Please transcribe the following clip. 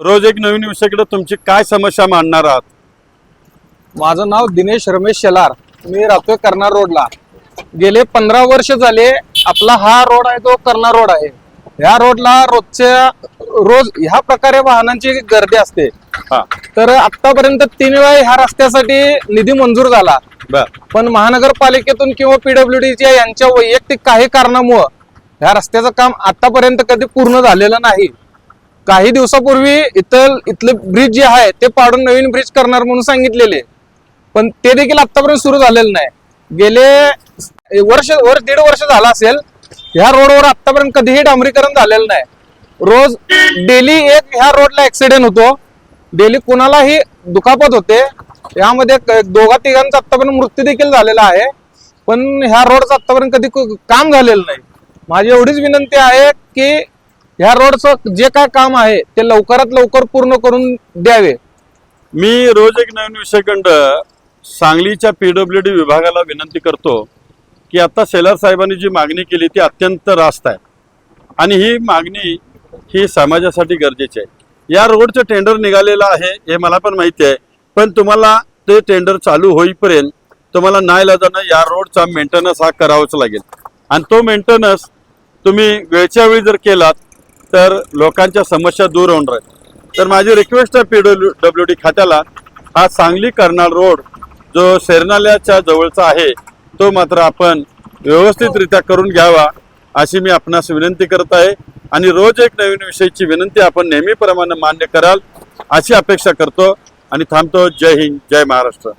रोज एक नवीन विषयाकडे तुमची काय समस्या मांडणार आहात? माझं नाव दिनेश रमेश शेलार. मी राहतोय कर्नार रोडला. गेले पंधरा वर्ष झाले आपला हा रोड आहे तो कर्नार रोड आहे. ह्या रोडला रोजच्या रोज ह्या प्रकारे वाहनांची गर्दी असते. हा. तर आतापर्यंत तीन वेळा ह्या रस्त्यासाठी निधी मंजूर झाला. बर. पण महानगरपालिकेतून किंवा पीडब्ल्यूडीच्या यांच्या वैयक्तिक काही कारणामुळं ह्या रस्त्याचं काम आतापर्यंत कधी पूर्ण झालेलं नाही. काही दिवसापूर्वी इथं इथलं ब्रिज जे आहे ते पाडून नवीन ब्रिज करणार म्हणून सांगितलेले. पण ते देखील आतापर्यंत सुरू झालेलं नाही. गेले वर्ष वर दीड वर्ष झालं असेल ह्या रोडवर आतापर्यंत कधीही डांबरीकरण झालेलं नाही. रोज डेली एक ह्या रोडला ऍक्सिडेंट होतो. डेली कुणालाही दुखापत होते. यामध्ये दोघा तिघांचा आतापर्यंत मृत्यू देखील झालेला आहे. पण ह्या रोडचं आतापर्यंत कधी काम झालेलं नाही. माझी एवढीच विनंती आहे की ह्या रोडचं जे काय काम आहे ते लवकरात लवकर पूर्ण करून द्यावे. मी रोज एक नवीन विषयखंड सांगलीच्या पीडब्ल्यू डी विभागाला विनंती करतो की आता सेलर साहेबांनी जी मागणी केली ती अत्यंत रास्त आहे. आणि ही मागणी ही समाजासाठी गरजेची आहे. या रोडचं टेंडर निघालेलं आहे हे मला पण माहिती आहे. पण तुम्हाला ते टेंडर चालू होईपर्यंत तुम्हाला नाईलाजानं या रोडचा मेंटेनन्स हा करावाच लागेल. आणि तो मेंटेनन्स तुम्ही वेळच्या वेळी जर केलात तर लोकांच्या समस्या दूर होऊन आहेत. तर माझी रिक्वेस्ट आहे पी डब्ल्यू डब्ल्यू डी खात्याला हा सांगली कर्नाल रोड जो शेरनाल्याच्या जवळचा आहे तो मात्र आपण व्यवस्थितरित्या करून घ्यावा अशी मी आपणास विनंती करत आहे. आणि रोज एक नवीन विषयीची विनंती आपण नेहमीप्रमाणे मान्य कराल अशी अपेक्षा करतो. आणि थांबतो. जय हिंद जय महाराष्ट्र.